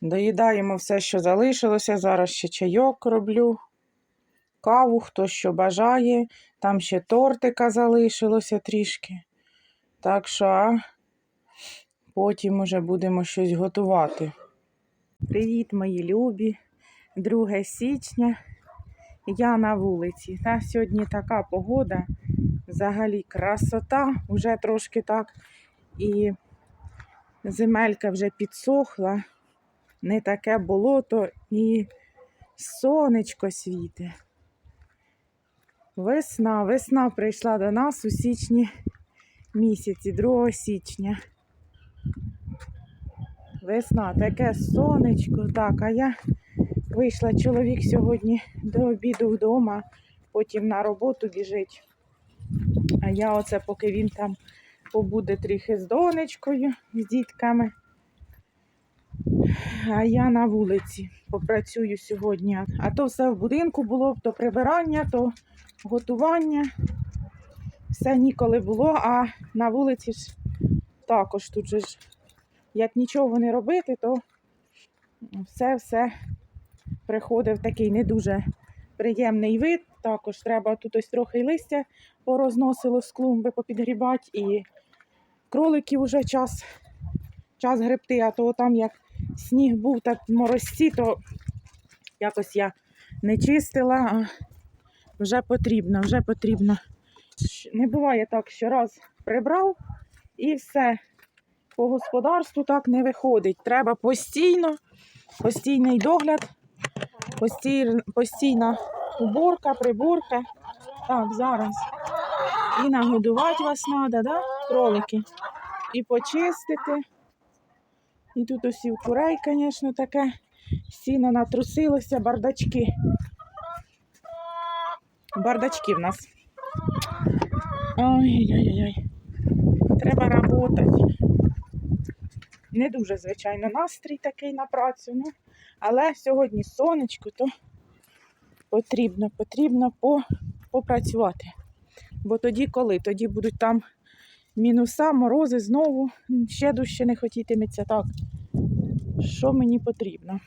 Доїдаємо все, що залишилося. Зараз ще чайок роблю, каву, хто що бажає. Там ще тортика залишилося трішки. Так що потім уже будемо щось готувати. Привіт, мої любі! 2 січня. Я на вулиці. Та сьогодні така погода, взагалі красота, вже трошки так. І земелька вже підсохла, не таке болото і сонечко світе. Весна, весна прийшла до нас у січні місяці, 2 січня. Весна, таке сонечко, так, а я вийшла чоловік сьогодні до обіду вдома, потім на роботу біжить. А я оце, поки він там побуде трохи з донечкою, з дітками. А я на вулиці попрацюю сьогодні. А то все в будинку було, то прибирання, то готування. Все ніколи було, а на вулиці ж також тут же ж, як нічого не робити, то все-все приходив такий не дуже приємний вид. Також треба тут ось трохи листя порозносило з клумби попідгрібати і кроликів вже час, час гребти, а то там як сніг був так в морозці, то якось я не чистила, а вже потрібно, вже потрібно. Не буває так, що раз прибрав і все. По господарству так не виходить. Треба постійно, постійний догляд, постій, постійна уборка, приборка. Так, зараз. І нагодувати вас треба, да? кролики. І почистити. І тут ось і в курей, звісно, таке. Сіно натрусилося, бардачки. Бардачки в нас. Ой-ой-ой. Треба працювати. Не дуже, звичайно, настрій такий на працю. Ну, але сьогодні сонечко, то потрібно, потрібно по, попрацювати. Бо тоді коли? Тоді будуть там мінуса, морози знову, ще дужче не хотітиметься так. Що мені потрібно?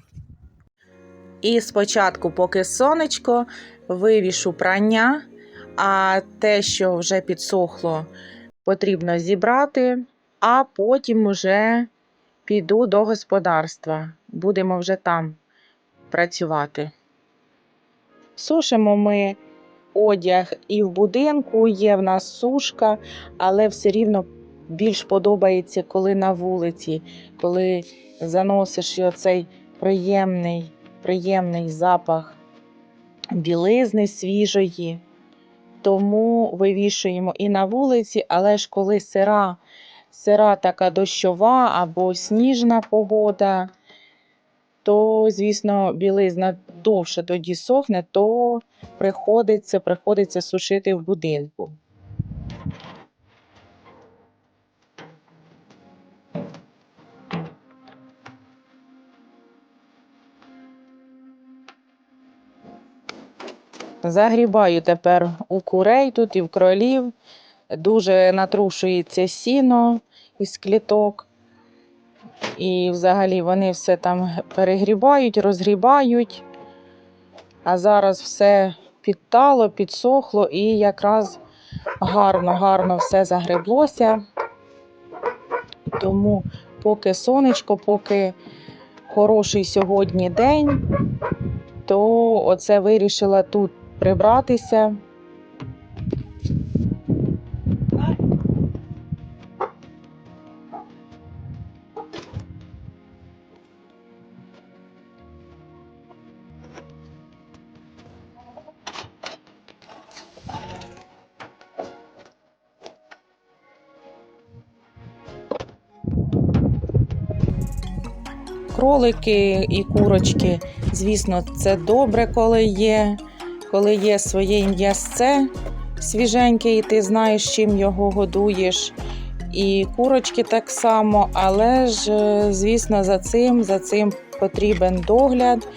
І спочатку, поки сонечко, вивішу прання, а те, що вже підсохло, потрібно зібрати, а потім уже піду до господарства. Будемо вже там працювати. Сушимо ми одяг і в будинку, є в нас сушка, але все рівно більш подобається, коли на вулиці, коли заносиш і оцей приємний, приємний запах білизни свіжої. Тому вивішуємо і на вулиці, але ж коли сира, сира така дощова або сніжна погода, то, звісно, білизна довше тоді сохне, то приходиться, приходиться сушити в будинку. Загрібаю тепер у курей тут і в кролів. Дуже натрушується сіно із кліток. І взагалі вони все там перегрібають, розгрібають. А зараз все підтало, підсохло і якраз гарно, гарно все загреблося. Тому поки сонечко, поки хороший сьогодні день, то оце вирішила тут прибратися. Кролики і курочки, звісно, це добре, коли є, коли є своє м'ясце свіженьке, і ти знаєш, чим його годуєш. І курочки так само, але ж, е, звісно, за цим, за цим потрібен догляд.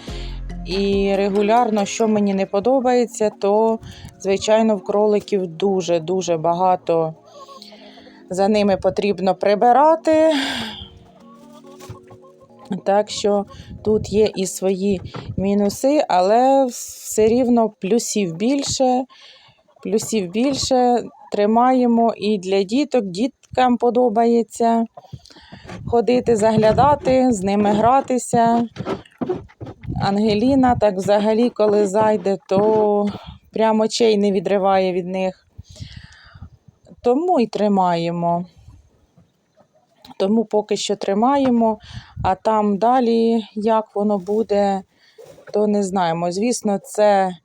І регулярно, що мені не подобається, то, звичайно, в кроликів дуже-дуже багато за ними потрібно прибирати. Так що тут є і свої мінуси, але все рівно плюсів більше. Плюсів більше тримаємо і для діток. Діткам подобається ходити, заглядати, з ними гратися. Ангеліна, так взагалі, коли зайде, то прямо очей не відриває від них. Тому і тримаємо. Тому поки що тримаємо, а там далі, як воно буде, то не знаємо. Звісно, це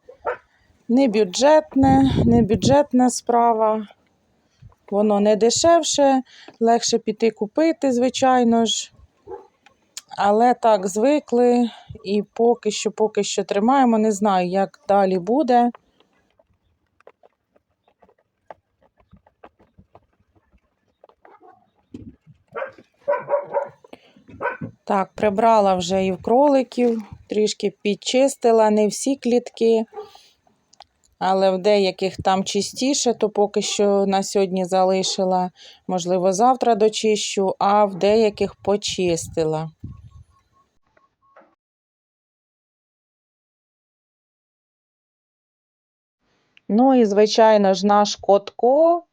не бюджетне, не бюджетна справа. Воно не дешевше, легше піти купити, звичайно ж. Але так, звикли і поки що, поки що тримаємо. Не знаю, як далі буде. Так, прибрала вже і в кроликів, трішки підчистила, не всі клітки, але в деяких там чистіше, то поки що на сьогодні залишила, можливо, завтра дочищу, а в деяких почистила. Ну і, звичайно ж, наш Котко,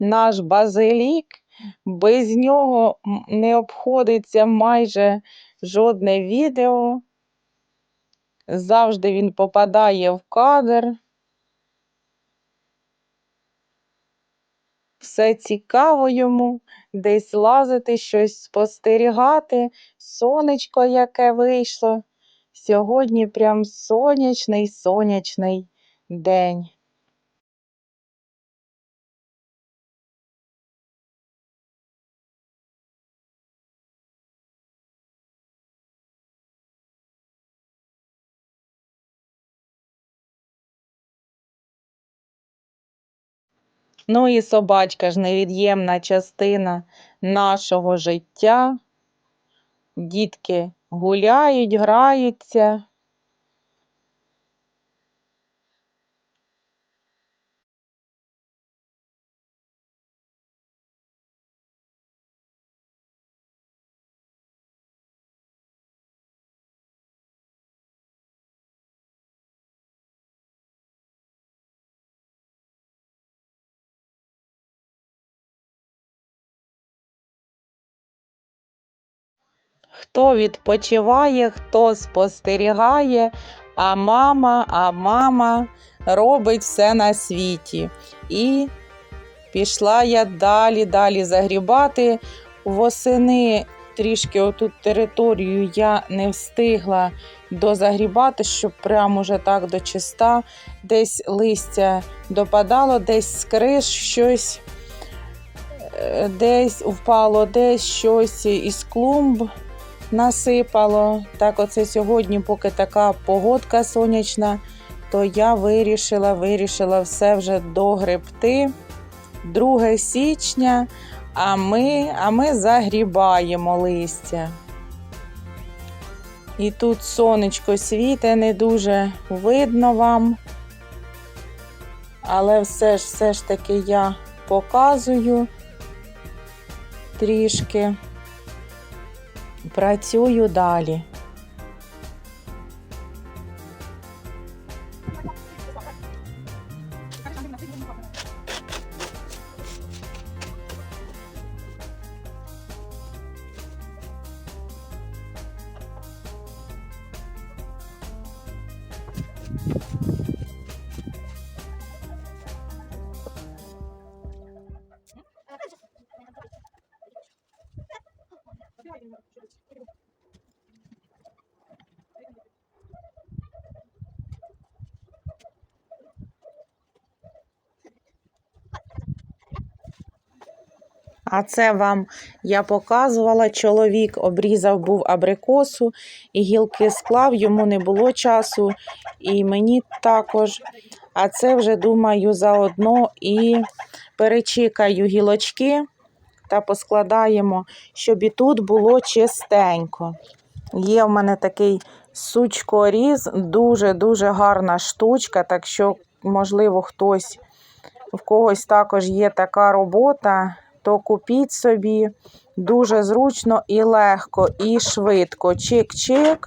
наш базилік. Без нього не обходиться майже жодне відео. Завжди він попадає в кадр. Все цікаво йому, десь лазити, щось спостерігати. Сонечко, яке вийшло. Сьогодні прям сонячний сонячний день. Ну і собачка ж невід'ємна частина нашого життя. Дітки гуляють, граються. Хто відпочиває, хто спостерігає, а мама, а мама робить все на світі. І пішла я далі, далі загрібати. Восени трішки отут територію я не встигла дозагрібати, щоб прямо уже так до чиста. Десь листя допадало, десь з щось. е, Десь впало, десь щось із клумб насипало. Так, оце сьогодні, поки така погодка сонячна, то я вирішила, вирішила все вже догребти. 2 січня, а ми, а ми загрібаємо листя. І тут сонечко світе, не дуже видно вам. Але все ж, все ж таки я показую трішки. Працюю далі. А це вам я показувала. Чоловік обрізав був абрикосу і гілки склав, йому не було часу, і мені також. А це вже думаю заодно і перечикаю гілочки та поскладаємо, щоб і тут було чистенько. Є в мене такий сучкоріз, дуже-дуже гарна штучка, так що, можливо, хтось в когось також є така робота. То купіть собі дуже зручно і легко, і швидко. Чик-чик,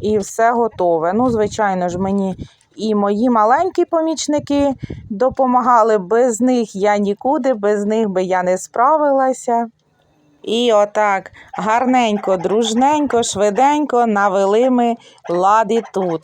і все готове. Ну, звичайно ж, мені і мої маленькі помічники допомагали. Без них я нікуди, без них би я не справилася. І отак гарненько, дружненько, швиденько навели ми лади тут.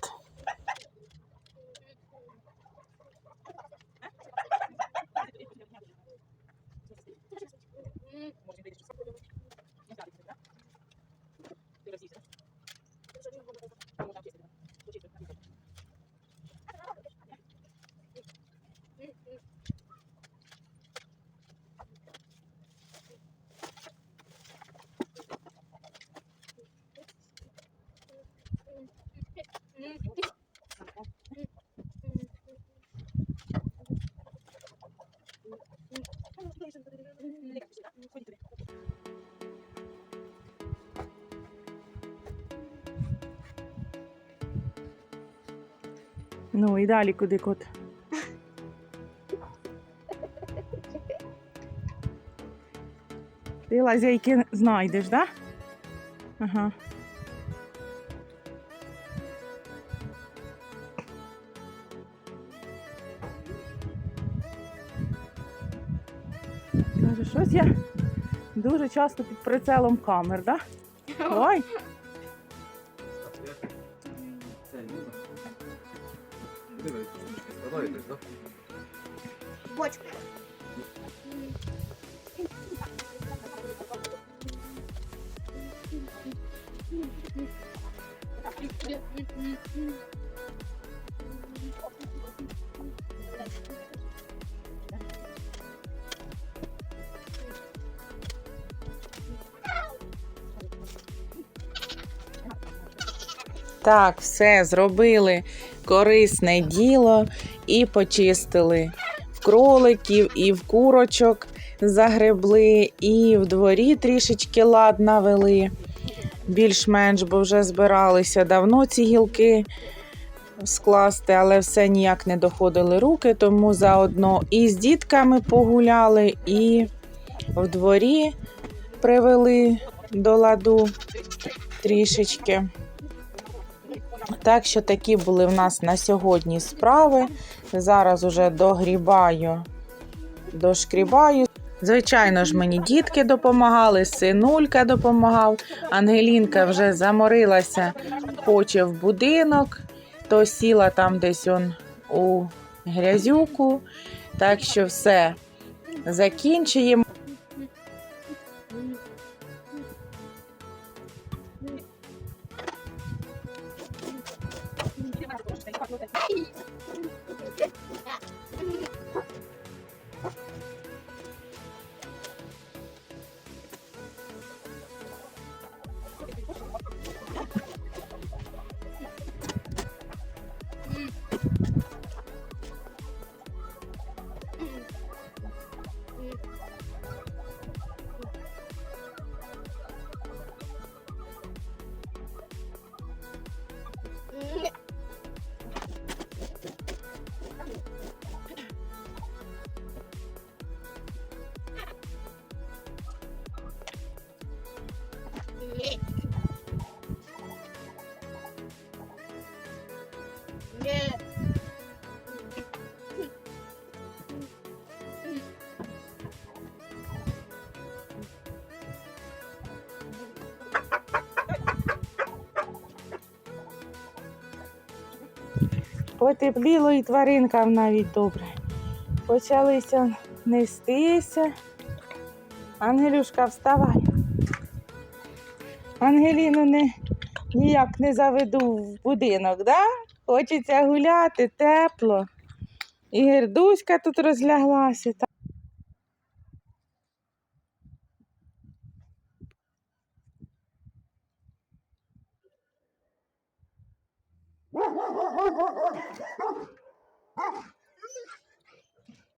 Ну і далі куди кот? Ти лазейки знайдеш, так? Да? Ага. Каже, щось я дуже часто під прицелом камер, так? Да? Ой, Це Люба. Дивись, складаєтесь, так? Бочку. Так, все зробили корисне діло і почистили в кроликів, і в курочок загребли, і в дворі трішечки лад навели. Більш-менш, бо вже збиралися давно ці гілки скласти, але все ніяк не доходили руки, тому заодно і з дітками погуляли, і в дворі привели до ладу трішечки. Так що такі були в нас на сьогодні справи. Зараз уже догрібаю, дошкрібаю. Звичайно ж, мені дітки допомагали, синулька допомагав. Ангелінка вже заморилася, хоче в будинок, то сіла там десь он у грязюку. Так що все закінчуємо. Потепліло і тваринкам навіть добре. Почалися нестися. Ангелюшка, вставай. Ангеліну не, ніяк не заведу в будинок, да? Хочеться гуляти, тепло. І гердуська тут розляглася.